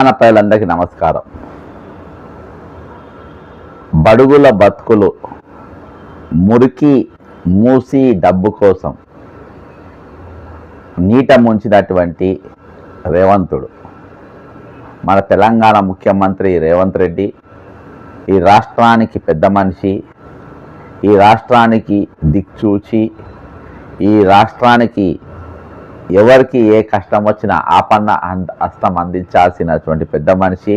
తెలంగాణ ప్రజలందరికీ నమస్కారం. బడుగుల బతుకులు మురికి మూసి డబ్బు కోసం నీట ముంచినటువంటి రేవంతుడు. మన తెలంగాణ ముఖ్యమంత్రి రేవంత్ రెడ్డి ఈ రాష్ట్రానికి పెద్ద మనిషి ఈ రాష్ట్రానికి దిక్చూచి ఈ రాష్ట్రానికి ఎవరికి ఏ కష్టం వచ్చినా ఆపన్న అంద- హస్తం అందించాల్సినటువంటి పెద్ద మనిషి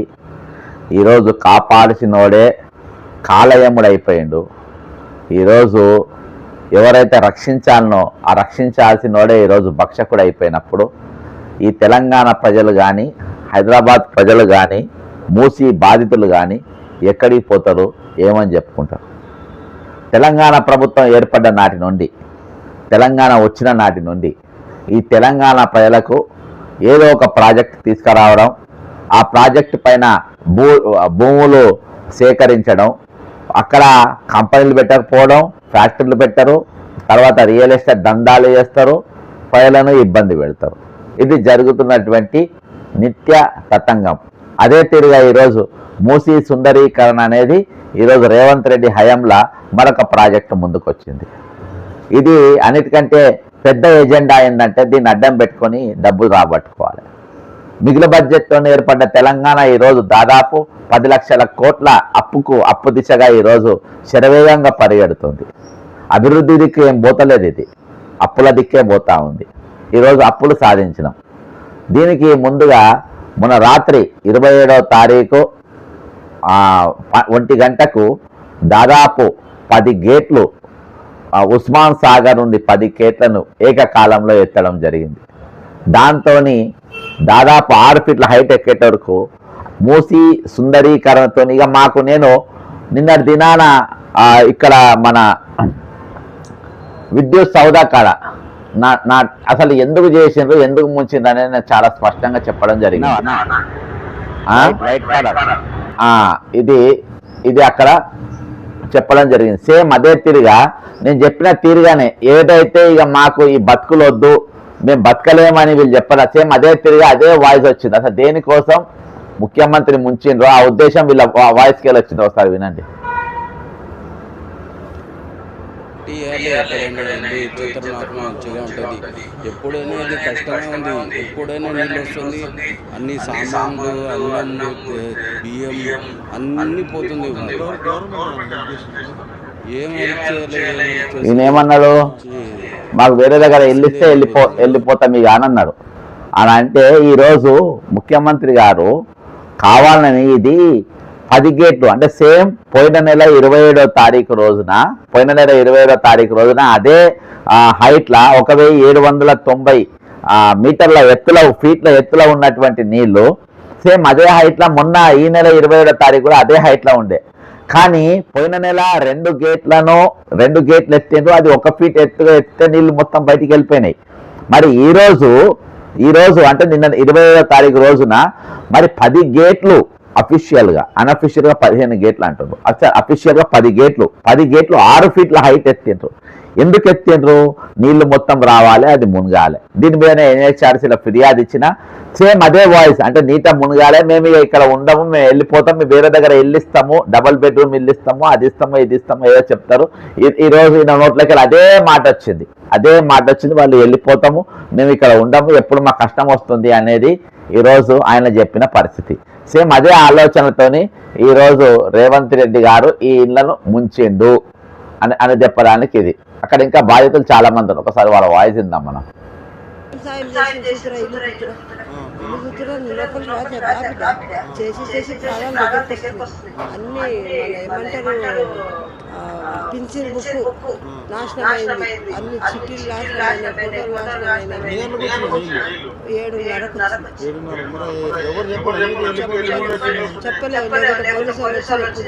ఈరోజు కాపాడిసినోడే కాలయముడైపోయిండు. ఈరోజు ఎవరైతే రక్షించాలనో ఆ రక్షించాల్సినోడే ఈరోజు భక్షకుడు అయిపోయినప్పుడు ఈ తెలంగాణ ప్రజలు కానీ హైదరాబాద్ ప్రజలు కానీ మూసి బాధితులు కానీ ఎక్కడికి పోతారు ఏమని చెప్పుకుంటారు? తెలంగాణ ప్రభుత్వం ఏర్పడ్డ నాటి నుండి తెలంగాణ వచ్చిన నాటి నుండి ఈ తెలంగాణ ప్రజలకు ఏదో ఒక ప్రాజెక్ట్ తీసుకురావడం ఆ ప్రాజెక్ట్ పైన భూ భూములు సేకరించడం అక్కడ కంపెనీలు పెట్టకపోవడం ఫ్యాక్టరీలు పెట్టరు తర్వాత రియల్ ఎస్టేట్ దందాలు చేస్తారు ప్రజలను ఇబ్బంది పెడతారు. ఇది జరుగుతున్నటువంటి నిత్య తతంగం. అదే తీరుగా ఈరోజు మూసీ సుందరీకరణ అనేది ఈరోజు రేవంత్ రెడ్డి హయాంలో మరొక ప్రాజెక్టు ముందుకొచ్చింది. ఇది అన్నిటికంటే పెద్ద ఎజెండా ఏంటంటే దీన్ని అడ్డం పెట్టుకొని డబ్బులు రాబట్టుకోవాలి. మిగిలిన బడ్జెట్తో ఏర్పడ్డ తెలంగాణ ఈరోజు దాదాపు పది లక్షల కోట్ల అప్పుకు అప్పు దిశగా ఈరోజు శరవేగంగా పరిగెడుతుంది. అభివృద్ధి దిక్కు ఏం పోతలేదు ఇది. అప్పుల దిక్కే పోతా ఉంది. ఈరోజు అప్పులు సాధించినాం. దీనికి ముందుగా మన రాత్రి ఇరవై ఏడవ తారీఖు ప- ఒంటి గంటకు దాదాపు పది గేట్లు ఉస్మాన్ సాగర్ నుండి పది గేట్లను ఏకకాలంలో ఎత్తడం జరిగింది. దాంతో దాదాపు ఆరు ఫీట్ల హైట్ ఎక్కేట వరకు మూసి సుందరీకరణతో ఇక మాకు నేను నిన్నటి దినాన ఇక్కడ మన విద్యుత్ సౌదా కాడ నా నా అసలు ఎందుకు చేసిండ్రు ఎందుకు ముంచిండ్రు అనేది నేను చాలా స్పష్టంగా చెప్పడం జరిగింది. ఇది ఇది అక్కడ చెప్పడం జరిగింది. సేమ్ అదే తీరుగా నేను చెప్పిన తీరుగానే ఏదైతే ఇక మాకు ఈ బతుకులు వద్దు మేము బతకలేమని వీళ్ళు చెప్పారు సేమ్ అదే తీరుగా అదే వాయిస్ వచ్చింది. అసలు దేనికోసం ముఖ్యమంత్రి ముంచిండ్రో ఆ ఉద్దేశం వీళ్ళ వాయిస్కి వెళ్ళి వచ్చింది ఒకసారి వినండి. టీఆర్ఏ ఎక్కడైనా వెళ్ళి చిత్రం మంచిగా ఉంటుంది. ఎప్పుడైనా అది కష్టమే ఉంది. ఎప్పుడైనా నీళ్ళు వస్తుంది. అన్ని సామాన్లు అన్నం బియ్యం అన్నీ పోతుంది. ఏం మాకు వేరే దగ్గర వెళ్ళిస్తే వెళ్ళిపో వెళ్ళిపోతాం ఇక అని అన్నాడు. అని అంటే ఈరోజు ముఖ్యమంత్రి గారు కావాలని ఇది పది గేట్లు అంటే సేమ్ పోయిన నెల ఇరవై ఏడో తారీఖు రోజున పోయిన నెల ఇరవై ఏడో తారీఖు రోజున అదే హైట్ల ఒక వెయ్యి ఏడు వందల తొంభై మీటర్ల ఎత్తుల ఫీట్ల ఎత్తులో ఉన్నటువంటి నీళ్ళు సేమ్ అదే హైట్ల మొన్న ఈ నెల ఇరవై ఏడో తారీఖు కూడా అదే హైట్లో ఉండే. కానీ పోయిన నెల రెండు గేట్లను రెండు గేట్లు ఎత్తిండ్రు అది ఒక ఫీట్ ఎత్తుగా ఎత్తే నీళ్ళు మొత్తం బయటికి వెళ్ళిపోయినాయి. మరి ఈ రోజు ఈ రోజు అంటే నిన్న ఇరవై తారీఖు రోజున మరి పది గేట్లు అఫీషియల్గా గా పదిహేను గేట్లు అంటారు అఫీషియల్ అఫీషియల్గా పది గేట్లు. పది గేట్లు ఆరు ఫీట్ల హైట్ ఎత్తిండ్రు. ఎందుకు ఎత్తిండ్రు? నీళ్ళు మొత్తం రావాలి అది మునగాలి. దీని మీద ఎన్హెచ్ఆర్సీలో ఫిర్యాదు ఇచ్చిన సేమ్ అదే వాయిస్ అంటే నీట మునగాలి మేము ఇక్కడ ఉండము మేము వెళ్ళిపోతాం మేము వేరే దగ్గర వెళ్ళిస్తాము డబల్ బెడ్రూమ్ ఇల్లు అది ఇస్తాము ఇది ఇస్తాము ఏదో చెప్తారు. ఈ- ఈ రోజు ఈయన నోట్లోకి వెళ్ళి అదే మాట వచ్చింది. అదే మాట వచ్చింది వాళ్ళు వెళ్ళిపోతాము మేము ఇక్కడ ఉండము ఎప్పుడు మా కష్టం వస్తుంది అనేది ఈరోజు ఆయన చెప్పిన పరిస్థితి. సేమ్ అదే ఆలోచనతోని ఈరోజు రేవంత్ రెడ్డి గారు ఈ ఇళ్ళను ముంచిండు అని అని చెప్పడానికి ఇది. అక్కడ ఇంకా బాధితులు చాలా మంది ఒకసారి వాళ్ళ వాయిస్ ఇందాం మనం. సాయం చేసి కూతురా ఇల్లు కూతురా. ఇల్లు కూతురా చేసి చేసి దగ్గరికి వస్తుంది. అన్ని మన ఏమంటారు? పింఛన్ బుక్ నాశనం అయింది అన్ని చిట్టీలు నాశనం అయినాయి ఫోటోలు నాశనం అయినాయి ఏడున్నరకు చెప్పలేదు. లేకపోతే పోలీసు వాళ్ళు వచ్చి.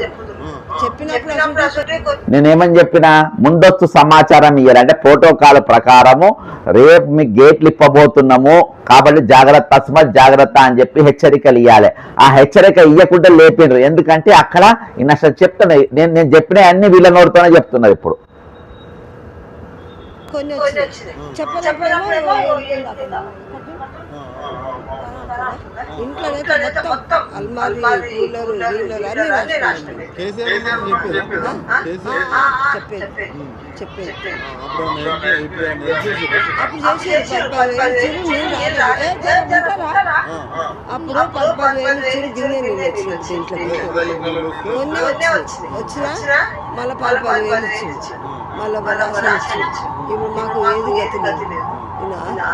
నేనేమని చెప్పినా ముందస్తు సమాచారం ఇవ్వాలి అంటే ప్రోటోకాల్ ప్రకారము రేపు మీ గేట్లు ఇప్పబోతున్నాము కాబట్టి జాగ్రత్త తస్మత్ జాగ్రత్త అని చెప్పి హెచ్చరికలు ఇవ్వాలి ఆ హెచ్చరిక ఇవ్వకుండా లేపిండ్రు ఎందుకంటే అక్కడ అసలు చెప్తున్నాయి నేను నేను చెప్పిన అన్ని వీళ్ళ నోటితోనే చెప్తున్నారు ఇప్పుడు. కొన్ని వచ్చినాయి చెప్పలేకపోయినా ఇంట్లో మొత్తం అల్మారి కూలరు అన్ని రాసినాయి. చెప్పేది చెప్పేది అప్పుడు చేసి? అప్పుడు వేలు ఇచ్చిన గిన్నె నేను వచ్చిన దీంట్లో మళ్ళీ వేలు ఇచ్చింది మళ్ళీ రాసిన ఇప్పుడు మాకు ఏది గతి లేదు. ఇలా?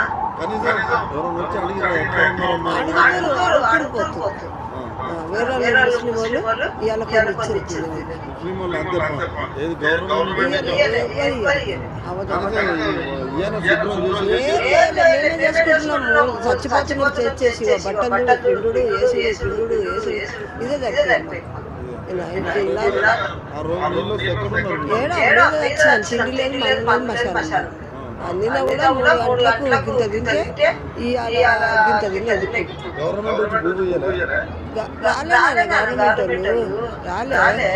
వేరే వాళ్ళు ముస్లిం ఇవాళ కొన్ని చేసేసి బట్టలు పిండుడు వేసి పిండుడు వేసి ఇదే జరిగింది ఏడా వచ్చాను తిండి లేదు మళ్ళీ మసాలా నిన్న కూడా మూడు గంటలకు గింత తింటే ఇవాళ గింత ఇయ్యలే. రాలే గవర్నమెంట్ రాలే.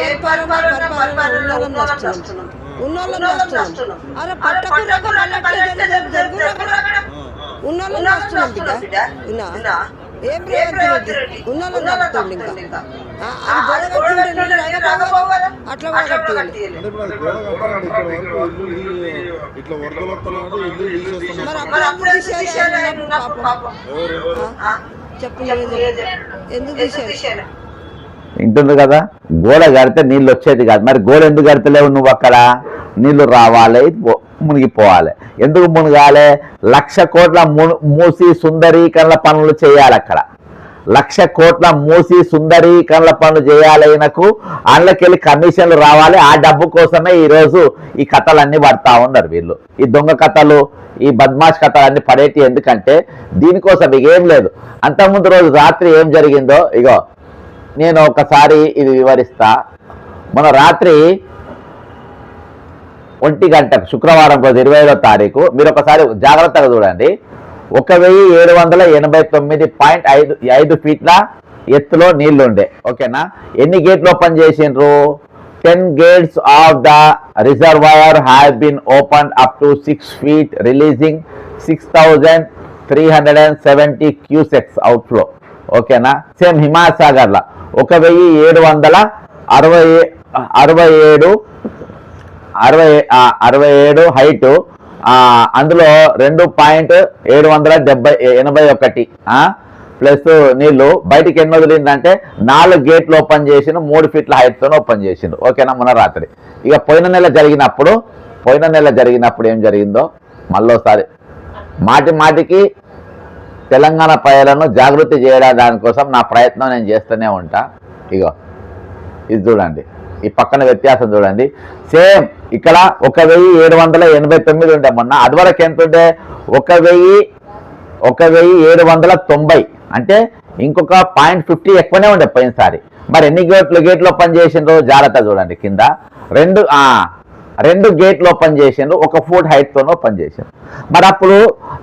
ఏ పరిపాలన పరిపాలన ఉన్నోళ్ళం నష్టం. ఉన్నోళ్ళం నష్టం. అరే పట్టకు రక ఉన్నోళ్ళం నష్టం బిడ్డ విన్నా? ఏం రెడ్డి? ఉన్నోళ్ళం నడుతుంది ఇంకా. అది గొడవ? అట్లా కూడా కట్టియాలి అంటే ఇప్పుడు అది గోడ కట్టాలంటే ఇక్కడ వరకు ఇల్లు తీ- ఇట్లా వరదలు వస్తున్నాడు ఇల్లు తీసేస్తున్నాడు మరి అప్పుడు అప్పుడు తీసేయాలి పాపం. ఎవరు ఆ, చెప్పు లేదు. ఎందుకు తీసేయాలి? వింటుంది కదా? గోడ కడితే నీళ్ళు వచ్చేది కాదు. మరి గోడ ఎందుకు కడతలేవు నువ్వు అక్కడ? నీళ్ళు రావాలి మునిగిపోవాలి. ఎందుకు మునగాలి? లక్ష కోట్ల మూసి సుందరీకరణ పనులు చేయాలి అక్కడ. లక్ష కోట్ల మూసి సుందరీకరణ పనులు చేయాలి ఈయనకు. అందులోకెళ్ళి కమిషన్లు రావాలి. ఆ డబ్బు కోసమే ఈరోజు ఈ కథలన్నీ పడతా ఉన్నారు వీళ్ళు. ఈ దొంగ కథలు ఈ బద్మాష్ కథలు పడేటి ఎందుకంటే దీనికోసం ఇక ఏం లేదు. అంతకుముందు రోజు రాత్రి ఏం జరిగిందో ఇగో నేను ఒకసారి ఇది వివరిస్తా. మన రాత్రి ఒంటి గంట శుక్రవారం రోజు ఇరవై ఐదో తారీఖు. మీరు ఒకసారి జాగ్రత్తగా చూడండి. ఒక వెయ్యి ఏడు వందల ఎనభై తొమ్మిది పాయింట్ ఐదు ఐదు ఫీట్ల ఎత్తులో నీళ్ళుండే. ఓకేనా? ఎన్ని గేట్లు ఓపెన్ చేసిండ్రు? Ten gates of the reservoir have been open up to six feet releasing six thousand three hundred and seventy cusecs outflow ఓకేనా? సేమ్ హిమాసాగర్ల ఒక వెయ్యి ఏడు వందల అరవై అరవై ఏడు అరవై అరవై ఏడు హైట్ అందులో రెండు పాయింట్ ఏడు వందల డెబ్బై ఎనభై ఒకటి ప్లస్ నీళ్ళు బయటికి ఎన్ని వదిలిందంటే నాలుగు గేట్లు ఓపెన్ చేసిన మూడు ఫీట్ల హైట్తో ఓపెన్ చేసిండు. ఓకేనా మొన్న రాత్రి? ఇక పోయిన నెల జరిగినప్పుడు పోయిన నెల జరిగినప్పుడు ఏం జరిగిందో మళ్ళోసారి మాటి మాటికి తెలంగాణ ప్రజలను జాగృతి చేయడం దానికోసం నా ప్రయత్నం నేను చేస్తూనే ఉంటా. ఇగో ఇది చూడండి. ఈ పక్కన వ్యత్యాసం చూడండి. సేమ్ ఇక్కడ ఒక వెయ్యి ఏడు వందల ఎనభై తొమ్మిది ఉండే మొన్న. అది వరకు ఎంత ఉండే? ఒక వెయ్యి ఒక వెయ్యి ఏడు వందల తొంభై. అంటే ఇంకొక పాయింట్ ఫిఫ్టీ ఎక్కువనే ఉండే పోయినసారి. మరి ఎన్ని గేట్లు గేట్లు ఓపెన్ చేసిండ్రు జాగ్రత్త చూడండి కింద. రెండు రెండు గేట్లు ఓపెన్ చేసిండ్రు ఒక ఫుట్ హైట్తో ఓపెన్ చేసిండ్రు. మరి అప్పుడు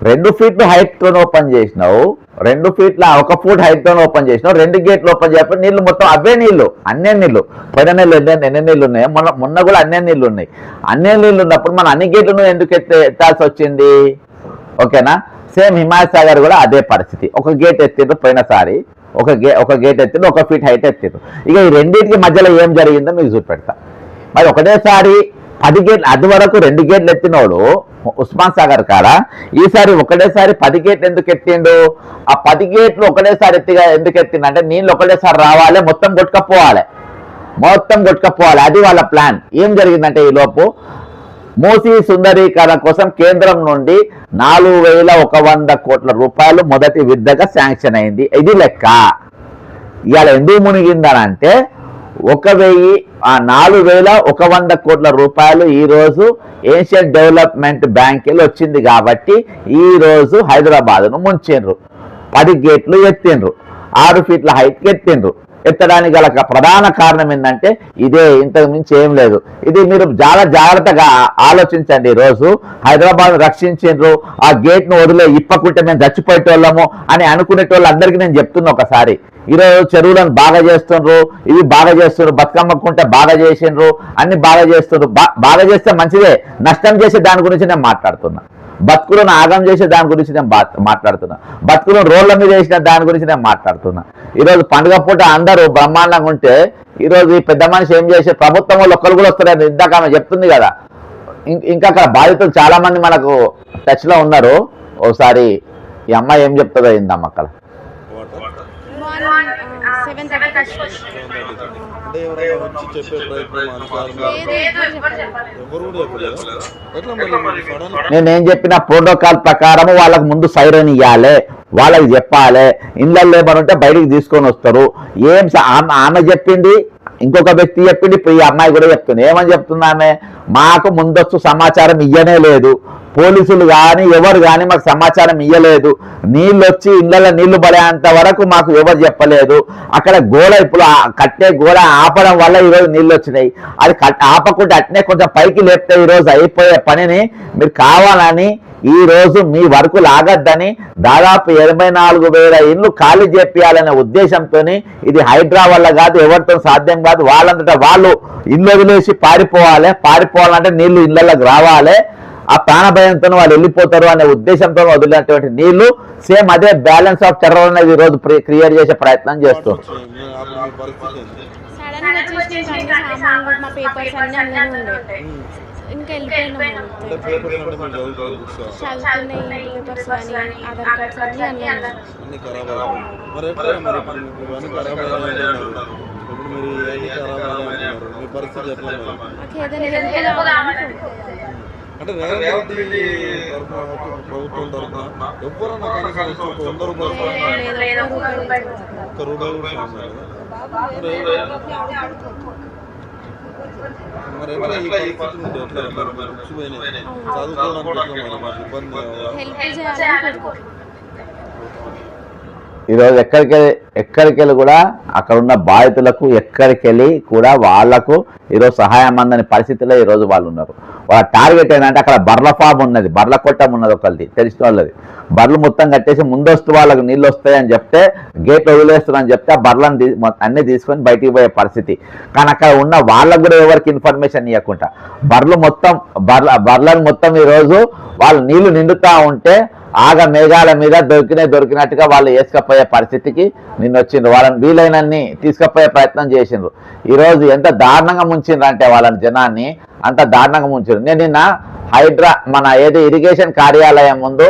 రెండు ఫీట్లు హైట్తో ఓపెన్ చేసినావు రెండు ఫీట్ల ఒక ఫుట్ హైట్తో ఓపెన్ చేసినావు రెండు గేట్లు ఓపెన్ చేయకపోతే నీళ్ళు మొత్తం అవే నీళ్ళు అన్నే నీళ్ళు పైన నీళ్ళు ఎన్ని నీళ్ళు ఉన్నాయి? మొన్న మొన్న కూడా అన్నే నీళ్ళు ఉన్నాయి. అన్నే నీళ్ళు ఉన్నప్పుడు మన అన్ని గేట్లను ఎందుకు ఎత్తే ఎత్తాల్సి వచ్చింది? ఓకేనా? సేమ్ హిమాయత్ సాగర్ కూడా అదే పరిస్థితి. ఒక గేట్ ఎత్తిండ్రు పోయినసారి ఒక గే ఒక గేట్ ఎత్తిండ్రు ఒక ఫీట్ హైట్ ఎత్తిండ్రు ఇక ఈ రెండింటికి మధ్యలో ఏం జరిగిందో మీకు చూపెడతా. మరి ఒకటేసారి పది గేట్లు అది వరకు రెండు గేట్లు ఎత్తినోడు ఉస్మాన్ సాగర్ కాడ. ఈసారి ఒకటేసారి పది గేట్లు ఎందుకు ఎత్తిండు? ఆ పది గేట్లు ఒకటేసారి ఎత్తిగా ఎందుకు ఎత్తిండంటే నీళ్ళు ఒకటేసారి రావాలి మొత్తం కొట్టుకపోవాలి. మొత్తం కొట్టుకపోవాలి అది వాళ్ళ ప్లాన్ ఏం జరిగిందంటే ఈ లోపు? మూసీ సుందరీకరణ కోసం కేంద్రం నుండి నాలుగు వేల ఒక వంద కోట్ల రూపాయలు మొదటి విద్యగా శాంక్షన్ అయింది. ఇది లెక్క. ఇవాళ ఎందుకు మునిగిందనంటే ఒక వెయ్యి ఆ నాలుగు వేల ఒక వంద కోట్ల రూపాయలు ఈరోజు ఏషియన్ డెవలప్మెంట్ బ్యాంక్ వచ్చింది కాబట్టి ఈ రోజు హైదరాబాద్ను ముంచిండ్రు. పది గేట్లు ఎత్తిండ్రు. ఆరు ఫీట్ల హైట్ ఎత్తిండ్రు. ఎత్తడానికి గల ప్రధాన కారణం ఏంటంటే ఇదే ఇంతకు మించి ఏం లేదు. ఇది మీరు చాలా జాగ్రత్తగా ఆలోచించండి. ఈ రోజు హైదరాబాద్ రక్షించిండ్రు. ఆ గేట్ను వదిలే ఇప్పకుంటే మేము చచ్చిపోయేటోళ్ళము అని అనుకునేటోళ్ళు అందరికీ నేను చెప్తున్నా ఒకసారి. ఈరోజు చెరువులను బాగా చేస్తుండ్రు ఇవి బాగా చేస్తుండ్రు బతుకమ్మకుంటే బాగా చేసిండ్రు అన్ని బాగా చేస్తుండ్రు. బాగా చేస్తే మంచిదే నష్టం చేసే దాని గురించి నేను మాట్లాడుతున్నా. బతుకులను ఆగం చేసే దాని గురించి నేను మాట్లాడుతున్నా. బతుకులను రోడ్ల మీద వేసిన దాని గురించి నేను మాట్లాడుతున్నా. ఈరోజు పండుగ పూట అందరూ బ్రహ్మాండంగా ఉంటే ఈరోజు ఈ పెద్ద మనిషి ఏం చేసే ప్రభుత్వం వాళ్ళు ఒక్కరు కూడా వస్తారని ఇందాక ఆమె చెప్తుంది కదా. ఇంకా అక్కడ బాధితులు చాలా మంది మనకు టచ్లో ఉన్నారు. ఒకసారి ఈ అమ్మాయి ఏం చెప్తుందో ఇందమ్మ అక్కడ. సెవెన్ థర్టీ అంటే ఎవరైనా వచ్చి చెప్పే ప్రయత్నం అధికారులు ఎవరు కూడా చెప్పలేదు? ఎట్లా మరి? సడన్ నేను ఏం చెప్పిన ప్రోటోకాల్ ప్రకారం వాళ్ళకి ముందు సైరన్ ఇవ్వాలి వాళ్ళకి చెప్పాలి. ఇళ్ళల్లో ఏమైనా ఉంటే బయటికి తీసుకొని వస్తారు. ఏం ఆమె చెప్పింది? ఇంకొక వ్యక్తి చెప్పింది ఇప్పుడు ఈ అమ్మాయి కూడా చెప్తుంది. ఏమని చెప్తుంది ఆమె మాకు ముందస్తు సమాచారం ఇయ్యనే లేదు పోలీసులు కానీ ఎవరు కానీ మాకు సమాచారం ఇయ్యలేదు. నీళ్ళు వచ్చి ఇళ్ళలో నీళ్ళు పడేంత వరకు మాకు ఎవరు చెప్పలేదు. అక్కడ గోడ ఇప్పుడు కట్టే గోడ ఆపడం వల్ల ఈరోజు నీళ్ళు వచ్చినాయి. అది కట్ ఆపకుండా అట్నే కొంచెం పైకి లేపితే ఈరోజు అయిపోయే పనిని మీరు కావాలని ఈ రోజు మీ వరకు లాగద్దని దాదాపు ఎనభై నాలుగు వేల ఇల్లు ఖాళీ చేపియాలనే ఉద్దేశంతో ఇది హైడ్రా వల్ల కాదు ఎవరితో సాధ్యం కాదు వాళ్ళంతటా వాళ్ళు ఇల్లు వదిలేసి పారిపోవాలి. పారిపోవాలంటే నీళ్ళు ఇళ్ళకి రావాలి. ఆ ప్రాణభయంతో వాళ్ళు వెళ్ళిపోతారు అనే ఉద్దేశంతో వదిలినటువంటి నీళ్ళు సేమ్ అదే బ్యాలెన్స్ ఆఫ్ టెర్రర్ అనేది ఈ రోజు క్రియేట్ చేసే ప్రయత్నం చేస్తుంది సడన్గా వచ్చేసి మా పేపర్స్ అన్ని ఉండే. ఇంకా వెళ్ళిపోయినాము మీరు మీ పరిస్థితి ఎట్లా అంటే రేవంత్ రెడ్డి ప్రభుత్వం తరఫున ఎవరన్నా కనీసం వచ్చి ఒక వంద రూపాయలు లేదు ఒక్క రూపాయి ఈరోజు ఎక్కడికి ఎక్కడికి వెళ్ళి కూడా అక్కడ ఉన్న బాధితులకు ఎక్కడికి వెళ్ళి కూడా వాళ్ళకు ఈరోజు సహాయం అందని పరిస్థితిలో ఈరోజు వాళ్ళు ఉన్నారు. వాళ్ళ టార్గెట్ ఏంటంటే అక్కడ బర్ల ఫామ్ ఉన్నది బర్ల కొట్టం ఉన్నది ఒకరిది తెలిసిన వాళ్ళది. బర్రెలు మొత్తం కట్టేసి ముందస్తు వాళ్ళకు నీళ్ళు వస్తాయని చెప్తే గేట్లు వదిలేస్తున్నారని చెప్తే ఆ బర్రెలను అన్నీ తీసుకొని బయటికి పోయే పరిస్థితి. కానీ అక్కడ ఉన్న వాళ్ళకు కూడా ఎవరికి ఇన్ఫర్మేషన్ ఇవ్వకుండా బర్రెలు మొత్తం బర్ల బర్లను మొత్తం ఈరోజు వాళ్ళు నీళ్ళు నిండుతా ఉంటే ఆగ మేఘాల మీద దొరికినే దొరికినట్టుగా వాళ్ళు వేసుకపోయే పరిస్థితికి నిన్న వచ్చిండ్రు వాళ్ళని వీలైనన్ని తీసుకుపోయే ప్రయత్నం చేసిండ్రు. ఈరోజు ఎంత దారుణంగా ముంచిండ్రు అంటే వాళ్ళని జనాన్ని. అంత దారుణంగా ముంచారు. నేను నిన్న హైడ్రా మన ఏదో ఇరిగేషన్ కార్యాలయం ముందు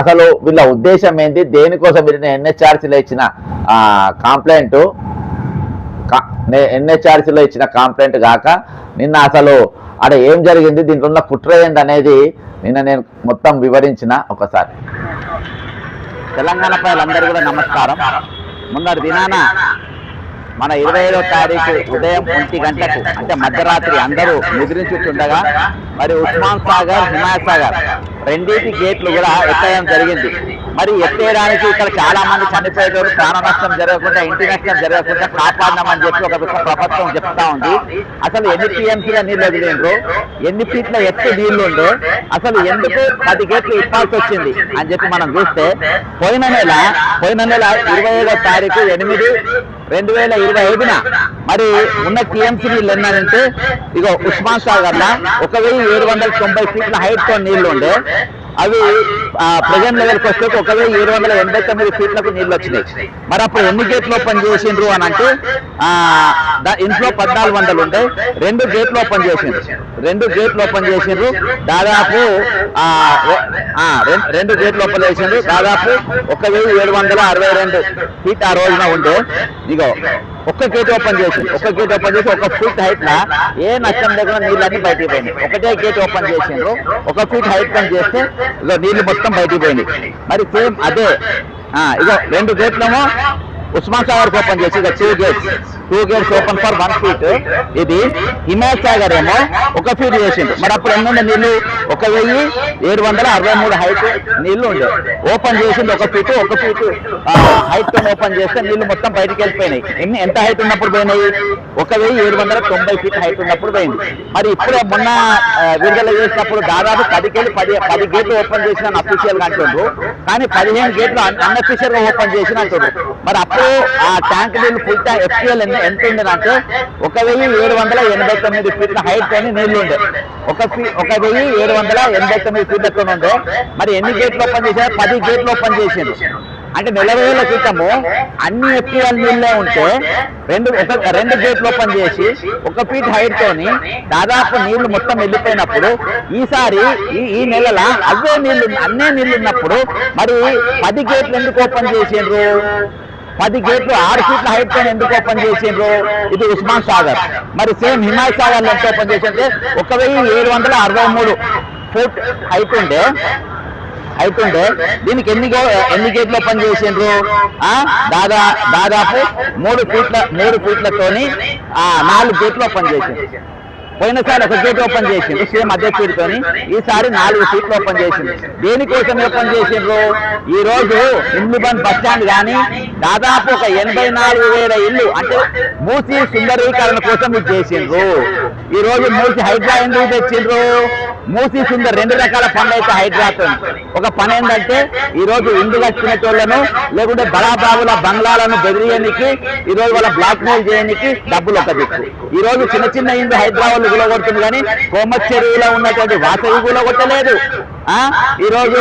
అసలు వీళ్ళ ఉద్దేశం ఏంటి? దేనికోసం మీరు ఎన్హెచ్ఆర్సీలో ఇచ్చిన కాంప్లైంట్ ఎన్హెచ్ఆర్సీలో ఇచ్చిన కంప్లైంట్ కాక నిన్న అసలు అక్కడ ఏం జరిగింది? దీంట్లో ఉన్న కుట్ర ఏంటి అనేది నిన్న నేను మొత్తం వివరించిన ఒకసారి. తెలంగాణ ప్రజలందరూ కూడా నమస్కారం. మొన్నటి దినాన మన ఇరవై ఐదో తారీఖు ఉదయం ఒంటి గంటకు అంటే మధ్యరాత్రి అందరూ నిద్రించుండగా మరి ఉస్మాన్ సాగర్ హిమాయత్ సాగర్ రెండింటి గేట్లు కూడా ఎత్తేయడం జరిగింది. మరి ఎత్తేయడానికి ఇక్కడ చాలా మంది చనిపోయేవారు ప్రాణ నష్టం జరగకుండా ఇంటి నష్టం జరగకుండా కాపాడమని చెప్పి ఒక ప్రభుత్వం చెప్తా ఉంది. అసలు ఎన్ని టీఎంసీల నీళ్ళు వదిలిండ్రు? ఎన్ని ఫీట్ల ఎత్తు నీళ్ళు ఉండే అసలు ఎందుకు పది గేట్లు ఇప్పాల్సి వచ్చింది? అని చెప్పి మనం చూస్తే పోయిన నెల పోయిన నెల ఇరవై ఐదో తారీఖు ఎనిమిది రెండు వేల ఇరవై ఐదున మరి ఉన్న టీఎంసీ నీళ్ళు ఎన్నారంటే ఇగో ఉస్మాన్ సాగర్ ఒక వెయ్యి ఏడు వందల తొంభై ఫీట్ల హైట్తో నీళ్ళు ఉండే. అవి ప్రజెంట్ లెవెల్కి వస్తే ఒక వెయ్యి ఏడు వందల ఎనభై తొమ్మిది ఫీట్లకు నీళ్ళు వచ్చినాయి. మరి అప్పుడు ఎన్ని గేట్లు ఓపెన్ చేసిండ్రు అని అంటే ఇంట్లో పద్నాలుగు వందలు ఉండే రెండు గేట్లు ఓపెన్ చేసిండ్రు. రెండు గేట్లు ఓపెన్ చేసిండ్రు దాదాపు రెండు గేట్లు ఓపెన్ చేసిండ్రు దాదాపు ఒక వెయ్యి ఏడు వందల అరవై రెండు ఫీట్ ఆ రోజున ఉండే. ఇగో ఒక్క గేట్ ఓపెన్ చేసి ఒక గేట్ ఓపెన్ చేసి ఒక ఫీట్ హైట్ లా ఏ నష్టం లేకుండా నీళ్ళన్నీ బయటికి పోయినాయి ఒకటే గేట్ ఓపెన్ చేసిండ్రు. ఒక ఫీట్ హైట్ పని చేస్తే ఇగో నీళ్ళు మొత్తం బయటికి పోయినాయి మరి సేమ్ అదే. ఇదో ఇగో రెండు గేట్లేమో ఉస్మాన్ సాగర్ ఓపెన్ చేసి ఇక two gates two gates open for one feet ఇది హిమాయత్ సాగర్ ఏమో ఒక ఫీట్ చేసిండు. మరి అప్పుడు ఎన్నుండే నీళ్ళు ఒక వెయ్యి ఏడు వందల అరవై మూడు హైట్ నీళ్ళు ఉండే. ఓపెన్ చేసింది ఒక ఫీట్ ఒక ఫీట్ హైట్తో ఓపెన్ చేస్తే నీళ్ళు మొత్తం బయటికి వెళ్ళిపోయినాయి. ఎన్ని ఎంత హైట్ ఉన్నప్పుడు పోయినాయి? ఒక వెయ్యి ఏడు వందల తొంభై ఫీట్ హైట్ ఉన్నప్పుడు పోయింది. మరి ఇప్పుడు మొన్న విడుదల చేసినప్పుడు దాదాపు పదికెళ్ళి పది పది గేట్లు ఓపెన్ చేసిన అఫీషియల్గా అంటుండ్రు. కానీ పదిహేను గేట్లు అన్అఫీషియల్గా ఓపెన్ చేసిన అంటుండ్రు. మరి అప్పుడు అప్పుడు ఆ ట్యాంక్ నీళ్ళు ఫుల్ ట్యాంక్ ఎఫ్టీఎల్ ఎంత ఉండేదంటే ఒక వెయ్యి ఏడు వందల ఎనభై తొమ్మిది ఫీట్ల హైట్ తోని నీళ్ళు ఉండే. ఒక ఒక వెయ్యి ఏడు వందల ఎనభై తొమ్మిది ఫీట్లతో ఉండే. మరి ఎన్ని గేట్లు ఓపెన్ చేశారు? పది గేట్లు ఓపెన్ చేసింది అంటే నెల రోజుల క్రితము అన్ని ఎఫ్టీఎల్ నీళ్ళే ఉంటే రెండు ఒక రెండు గేట్లు ఓపెన్ చేసి ఒక ఫీట్ హైట్ తోని దాదాపు నీళ్ళు మొత్తం వెళ్ళిపోయినప్పుడు ఈసారి ఈ ఈ నెలల అవే నీళ్ళు అన్నే నీళ్ళు ఉన్నప్పుడు మరి పది గేట్లు ఎందుకు ఓపెన్ చేసిండ్రు? పది గేట్లు ఆరు ఫీట్ల హైట్తో ఎందుకు ఓపెన్ చేసిండ్రు? ఇది ఉస్మాన్ సాగర్. మరి సేమ్ హిమాయ్ సాగర్లో ఎంత ఓపెన్ చేసింటే ఒక వెయ్యి ఏడు వందల అరవై మూడు ఫుట్ హైట్ ఉండే. హైట్ ఉండే. దీనికి ఎన్ని గే- ఎన్ని గేట్లు ఓపెన్ చేసిండ్రు? దాదా దాదాపు మూడు ఫీట్ల మూడు ఫీట్లతోని నాలుగు గేట్లు ఓపెన్ చేసిండ్రు. పోయినసారి ఒక గేట్ ఓపెన్ చేసింది సేమ్ అధ్యక్షుడితో ఈసారి నాలుగు సీట్లు ఓపెన్ చేసిండ్రు దేనికోసం ఓపెన్ చేసిండ్రు? ఈ రోజు ఇంద్రుబంద్ బస్ స్టాండ్ కానీ దాదాపు ఒక ఎనభై నాలుగు వేల ఇల్లు అంటే మూసి సుందరీకరణ కోసం ఇది చేసిండ్రు. ఈ రోజు మూసి హైడ్రా ఎందుకు తెచ్చిండ్రు? మూసి సుందర్ రెండు రకాల పనులు అయితే హైదరాబాద్ ఒక పని ఏంటంటే ఈ రోజు ఇండ్లు కట్టుకునేటోళ్ళను లేకుంటే బడాబాబుల బంగ్లాలను బెదిరియనికి ఈ రోజు వాళ్ళ బ్లాక్ మెయిల్ చేయడానికి డబ్బులు ఒక దిక్కు ఈ రోజు చిన్న చిన్న ఇండ్లు హైదరాబాద్ గులగొడుతుంది కానీ కోమత్ చెరువులో ఉన్నటువంటి వాసవి గులగొట్టలేదు ఆ? ఈ రోజు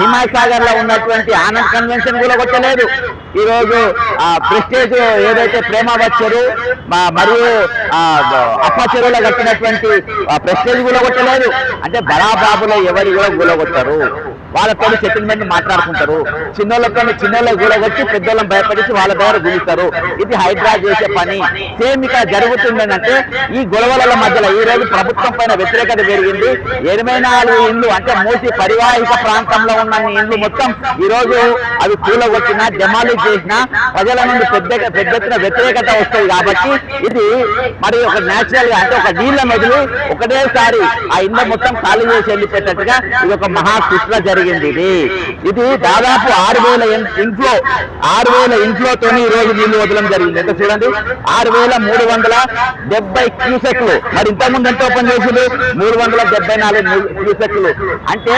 హిమాయ్ సాగర్లో ఉన్నటువంటి ఆనంద్ కన్వెన్షన్ గులగొట్టలేదు ఈ రోజు ఆ ప్రెస్టేజ్ ఏదైతే ప్రేమ వచ్చారు మరియు ఆ, అప్ప చెరువులో కట్టినటువంటి ప్రెస్టేజ్ గులగొట్టలేదు అంటే బలాబాబులో ఎవరు కూడా గులగొట్టారు. వాళ్ళతో సెటిల్మెంట్ మాట్లాడుకుంటారు. చిన్నోళ్ళతో చిన్నోళ్ళ గులగొచ్చి పెద్దోళ్ళని భయపడిచి వాళ్ళ దగ్గర గులుస్తారు ఇది హైడ్రా చేసే పని. సేమ్ ఇక్కడ జరుగుతుందంటే ఈ గొడవల మధ్యలో ఈ రోజు ప్రభుత్వం పైన వ్యతిరేకత పెరిగింది. ఎనభై నాలుగు ఇండ్లు అంటే మూసి పరివాహిక ప్రాంతంలో ఉన్న ఇండ్లు మొత్తం ఈ రోజు అవి కూలగొట్టినా జమాలి చేసినా ప్రజల నుండి పెద్ద పెద్ద ఎత్తున వ్యతిరేకత వస్తుంది కాబట్టి ఇది మరి ఒక నేచురల్గా అంటే ఒక నీళ్ళ వదిలి ఒకటేసారి ఆ ఇండ్ల మొత్తం ఖాళీ చేసి వెళ్ళిపోయేటట్టుగా ఇది ఒక మహా జరిగింది. జరిగింది. ఇది ఇది దాదాపు ఆరు వేల ఇంట్లో ఆరు వేల ఇంట్లోతోని ఈ రోజు నీళ్ళు వదలడం జరిగింది. ఎంత చూడండి? ఆరు వేల మూడు వందల డెబ్బై క్యూసెక్లు. మరి ఇంతకుముందు ఎంత ఓపెన్ చేసింది మూడు వందల డెబ్బై నాలుగు క్యూసెక్లు. అంటే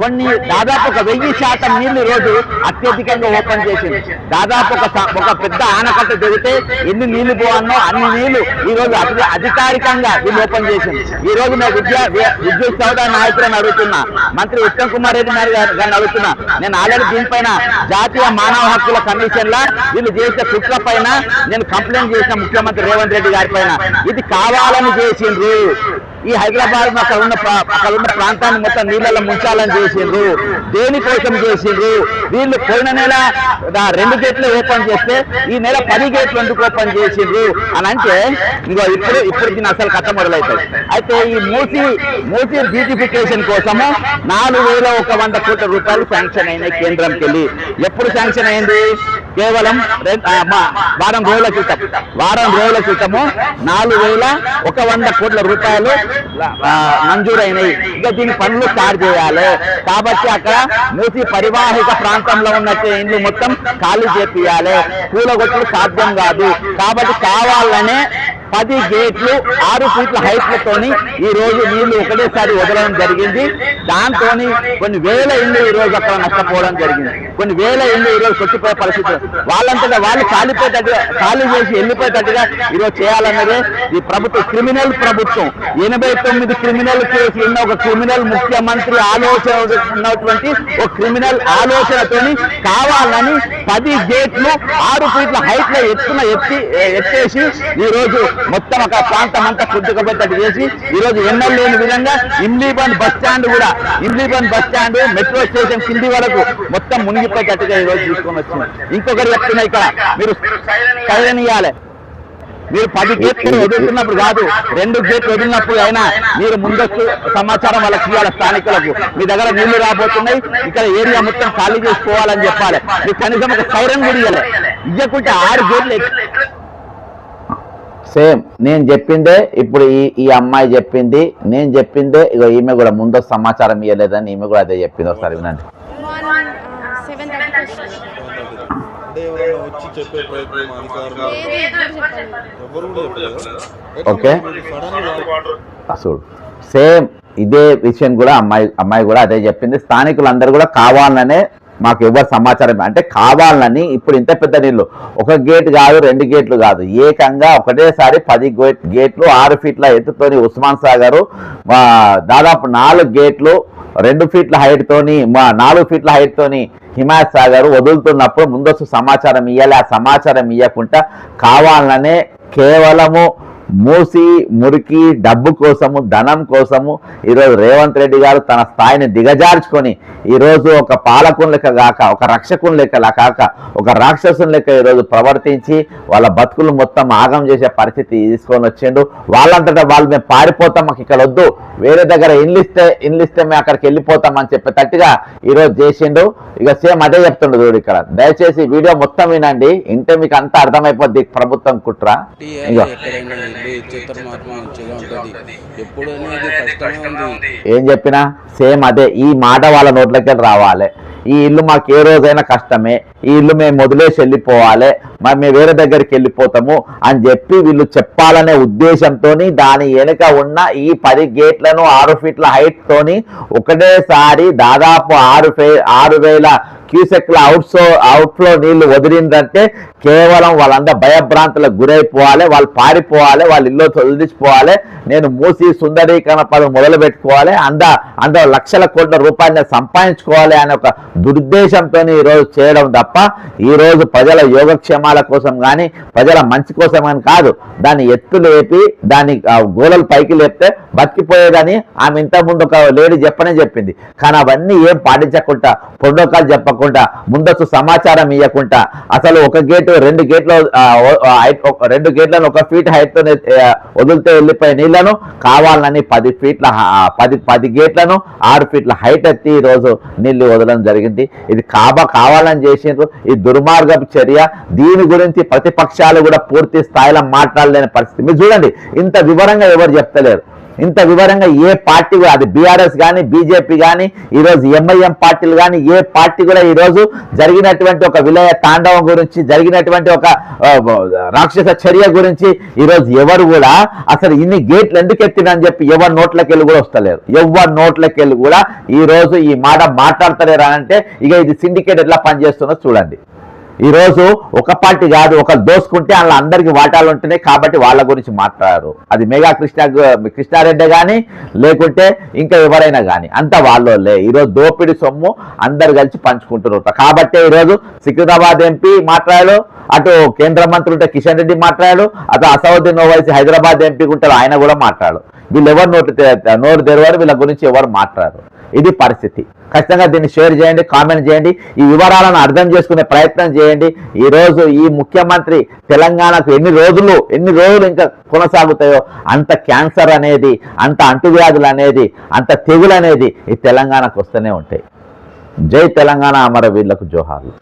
కొన్ని దాదాపు ఒక వెయ్యి శాతం నీళ్ళు రోజు అత్యధికంగా ఓపెన్ చేసింది. దాదాపు ఒక ఒక పెద్ద ఆనకట్ట జరిగితే ఎన్ని నీళ్ళు పోవన్నో అన్ని నీళ్ళు ఈ రోజు అతి అధికారికంగా వీళ్ళు ఓపెన్ చేసింది. ఈ రోజు నేను విద్యా విద్యుత్ సౌదా నాయకులను అడుగుతున్నా. మంత్రి ఉత్తమ్ కుమార్ రెడ్డి గారు గారిని అడుగుతున్నా నేను ఆల్రెడీ దీనిపైన జాతీయ మానవ హక్కుల కమిషన్ లా వీళ్ళు చేసే కుట్ర పైన నేను కంప్లైంట్ చేసిన ముఖ్యమంత్రి రేవంత్ రెడ్డి గారి పైన. ఇది కావాలని చేసిండ్రు. ఈ హైదరాబాద్ అక్కడ ఉన్న అక్కడ ఉన్న ప్రాంతాన్ని మొత్తం నీళ్ళలో ముంచాలని చేసిండ్రు. దేనికోసం చేసిండ్రు? వీళ్ళు పోయిన నెల దా- రెండు గేట్లు ఓపెన్ చేస్తే ఈ నెల పది గేట్లు ఎందుకు ఓపెన్ చేసిండ్రు? అని అంటే ఇంకో ఇప్పుడు ఇప్పుడు దీని అసలు కథ మొదలవుతుంది అయితే ఈ మూసి మూసి బ్యూటిఫికేషన్ కోసము నాలుగు వేల ఒక వంద కోట్ల రూపాయలు శాంక్షన్ అయినాయి కేంద్రంకి వెళ్ళి. ఎప్పుడు శాంక్షన్ అయింది? కేవలం వారం రోజుల క్రితం. వారం రోజుల క్రితము నాలుగు వేల ఒక వంద కోట్ల రూపాయలు ఆ, మంజూరైనాయి. ఇక దీని పనులు స్టార్ట్ చేయాలి. కాబట్టి అక్కడ మూసి పరివాహిక ప్రాంతంలో ఉన్న ఇండ్లు మొత్తం ఖాళీ చేపియాలి. కూలగొట్టులు సాధ్యం కాదు. కాబట్టి కావాలనే పది గేట్లు ఆరు ఫీట్ల హైట్లతోని ఈ రోజు నీళ్ళు ఒకటేసారి వదలడం జరిగింది. దాంతో కొన్ని వేల ఇళ్ళు ఈ రోజు అక్కడ నష్టపోవడం జరిగింది. కొన్ని వేల ఇళ్ళు ఈ రోజు కొట్టిపోయే పరిస్థితి. వాళ్ళంతగా వాళ్ళు కాలిపోయేటట్టుగా ఖాళీ చేసి వెళ్ళిపోయేటట్టుగా ఈ రోజు చేయాలన్నదే ఈ ప్రభుత్వ క్రిమినల్ ప్రభుత్వం. ఎనభై తొమ్మిది క్రిమినల్ కేసులు ఉన్న ఒక క్రిమినల్ ముఖ్యమంత్రి ఆలోచన ఉన్నటువంటి ఒక క్రిమినల్ ఆలోచనతోని కావాలని పది గేట్లు ఆరు ఫీట్ల హైట్లో ఎత్తున ఎత్తి ఎత్తేసి ఈరోజు మొత్తం ఒక ప్రాంతం అంతా కుట్టుకుపోయేటట్టు చేసి ఈ రోజు విధంగా ఇమ్లీబంద్ బస్ స్టాండ్ కూడా Imlibun bus stand metro station కింది వరకు మొత్తం మునిగిపోయేటట్టుగా ఈరోజు తీసుకొని వచ్చింది. ఇంకొకరు చెప్తున్నా ఇక్కడ మీరు సైరన్ ఇవ్వాలి మీరు పది గేట్లు వదులుతున్నప్పుడు కాదు రెండు గేట్లు వదిలినప్పుడు అయినా మీరు ముందస్తు సమాచారం వాళ్ళకి ఇవ్వాలి స్థానికులకు. మీ దగ్గర నీళ్ళు రాబోతున్నాయి ఇక్కడ ఏరియా మొత్తం ఖాళీ చేసుకోవాలని చెప్పాలి. మీరు కనీసం ఒక సైరన్ కూడా ఇవ్వాలి. ఇవ్వకుంటే ఆరు గేట్లు సేమ్ నేను చెప్పిందే ఇప్పుడు ఈ ఈ అమ్మాయి చెప్పింది. నేను చెప్పిందే ఇక ఈమె కూడా ముందు సమాచారం ఇవ్వలేదని ఈమె కూడా అదే చెప్పింది ఒకసారి వినండి. ఓకే. అసలు సేమ్ ఇదే విషయం కూడా అమ్మాయి అమ్మాయి కూడా అదే చెప్పింది. స్థానికులందరూ కూడా కావాలనే మాకు ఎవరు సమాచారం అంటే కావాలని ఇప్పుడు ఇంత పెద్ద నీళ్ళు ఒక గేట్ కాదు రెండు గేట్లు కాదు. ఏకంగా ఒకటేసారి పది గేట్ గేట్లు ఆరు ఫీట్ల ఎత్తుతోని ఉస్మాన్ సాగర్ మా దాదాపు నాలుగు గేట్లు రెండు ఫీట్ల హైట్తోని మా నాలుగు ఫీట్ల హైట్తోని హిమాయత్ సాగర్ వదులుతున్నప్పుడు ముందస్తు సమాచారం ఇవ్వాలి ఆ సమాచారం ఇవ్వకుండా కావాలనే కేవలము మూసి మురికి డబ్బు కోసము ధనం కోసము ఈరోజు రేవంత్ రెడ్డి గారు తన స్థాయిని దిగజార్చుకొని ఈరోజు ఒక పాలకుని లెక్క కాక ఒక రక్షకుని లెక్క కాక ఒక రాక్షసుని లెక్క ఈరోజు ప్రవర్తించి వాళ్ళ బతుకులు మొత్తం ఆగం చేసే పరిస్థితి తీసుకొని వచ్చిండు. వాళ్ళంతటా వాళ్ళు మేము పారిపోతాం మాకు ఇక్కడ వద్దు. వేరే దగ్గర ఇన్లిస్తే ఇన్లిస్తే మేము అక్కడికి వెళ్ళిపోతాం అని చెప్పేటట్టుగా ఈరోజు చేసిండు. ఇక సేమ్ అదే చెప్తుండు చూడు ఇక్కడ. దయచేసి వీడియో మొత్తం వినండి. ఇంటే మీకు అంతా అర్థమైపోద్ది ప్రభుత్వం కుట్ర. మంచిగా ఉంటుంది. ఎప్పుడైనా ఉంది. ఏం చెప్పినా? సేమ్ అదే. ఈ మాట వాళ్ళ నోట్లకి రావాలి. ఈ ఇల్లు మాకు ఏ రోజైనా కష్టమే. ఈ ఇల్లు మేము వదిలేసి వెళ్ళిపోవాలి. మరి మేము వేరే దగ్గరికి వెళ్ళిపోతాము అని చెప్పి వీళ్ళు చెప్పాలనే ఉద్దేశంతో దాని వెనుక ఉన్న ఈ పది గేట్లను ఆరు ఫీట్ల హైట్తోని ఒకటేసారి దాదాపు ఆరు ఫే ఆరు వేల క్యూసెక్ల అవుట్సో అవుట్ఫ్లో నీళ్ళు వదిలిందంటే కేవలం వాళ్ళందరూ భయభ్రాంతులకు గురైపోవాలి వాళ్ళు పారిపోవాలి వాళ్ళ ఇల్లు వదిలించిపోవాలి నేను మూసి సుందరీకరణ పదం మొదలు పెట్టుకోవాలి అంద అందరూ లక్షల కోట్ల రూపాయలు సంపాదించుకోవాలి అనే ఒక దురుద్దేశంతో ఈరోజు చేయడం తప్ప ఈరోజు ప్రజల యోగక్షేమాల కోసం కానీ ప్రజల మంచి కోసం కానీ కాదు. దాన్ని ఎత్తు లేపి దాన్ని ఆ, గోడలు పైకి లేపితే బతికిపోయేదని ఆమె ఇంతకుముందు ఒక లేడీ చెప్పనే చెప్పింది. కానీ అవన్నీ ఏం పాటించకుండా ప్రోటోకాల్ చెప్పకుండా ముందస్తు సమాచారం ఇవ్వకుండా అసలు ఒక గేటు రెండు గేట్లు ఒక- రెండు గేట్లను ఒక ఫీట్ హైట్ వదిలితే వెళ్ళిపోయే నీళ్ళను కావాలని పది ఫీట్ల పది పది గేట్లను ఆరు ఫీట్ల హైట్ ఎత్తి ఈరోజు రోజు నీళ్ళు వదలడం జరిగింది. ఇది కాబా కావాలని చేసిండ్రు. ఈ దుర్మార్గపు చర్య దీని గురించి ప్రతిపక్షాలు కూడా పూర్తి స్థాయిలో మాట్లాడలేని పరిస్థితి. మీరు చూడండి ఇంత వివరంగా ఎవరు చెప్తలేరు. ఇంత వివరంగా ఏ పార్టీ కూడా అది బీఆర్ఎస్ కానీ బీజేపీ కానీ ఈరోజు ఎంఐఎం పార్టీలు కానీ ఏ పార్టీ కూడా ఈరోజు జరిగినటువంటి ఒక విలయ తాండవం గురించి జరిగినటువంటి ఒక రాక్షస చర్య గురించి ఈరోజు ఎవరు కూడా అసలు ఇన్ని గేట్లు ఎందుకు ఎత్తినని చెప్పి ఎవరి నోట్లకెళ్ళి కూడా వస్తలేరు ఎవరి నోట్లకెళ్ళి కూడా ఈ రోజు ఈ మాట మాట్లాడతలేరు అంటే ఇక ఇది సిండికేట్ ఎట్లా పనిచేస్తుందో చూడండి. ఈరోజు ఒక పార్టీ కాదు ఒక దోసుకుంటే అందులో అందరికి వాటాలు ఉంటున్నాయి కాబట్టి వాళ్ళ గురించి మాట్లాడారు. అది మెగా కృష్ణ కృష్ణారెడ్డి కానీ లేకుంటే ఇంకా ఎవరైనా కానీ అంత వాళ్ళోళ్ళే. ఈరోజు దోపిడి సొమ్ము అందరు కలిసి పంచుకుంటున్నారు. కాబట్టి ఈరోజు సికింద్రాబాద్ ఎంపీ మాట్లాడారు అటు కేంద్ర మంత్రి ఉంటే కిషన్ రెడ్డి మాట్లాడాడు అటు అసౌద్దీన్ ఓవైసీ హైదరాబాద్ ఎంపీ ఉంటారు ఆయన కూడా మాట్లాడు వీళ్ళు ఎవరు నోటు నోరు తెరవారు వీళ్ళ గురించి ఎవరు మాట్లాడారు. ఇది పరిస్థితి. ఖచ్చితంగా దీన్ని షేర్ చేయండి కామెంట్ చేయండి ఈ వివరాలను అర్థం చేసుకునే ప్రయత్నం చేయండి. ఈ రోజు ఈ ముఖ్యమంత్రి తెలంగాణకు ఎన్ని రోజులు ఎన్ని రోజులు ఇంకా కొనసాగుతాయో అంత క్యాన్సర్ అనేది అంత అంటువ్యాధులు అనేది అంత తెగులు అనేది ఈ తెలంగాణకు వస్తూనే ఉంటాయి. జై తెలంగాణ అమర వీళ్ళకు జోహార్లు.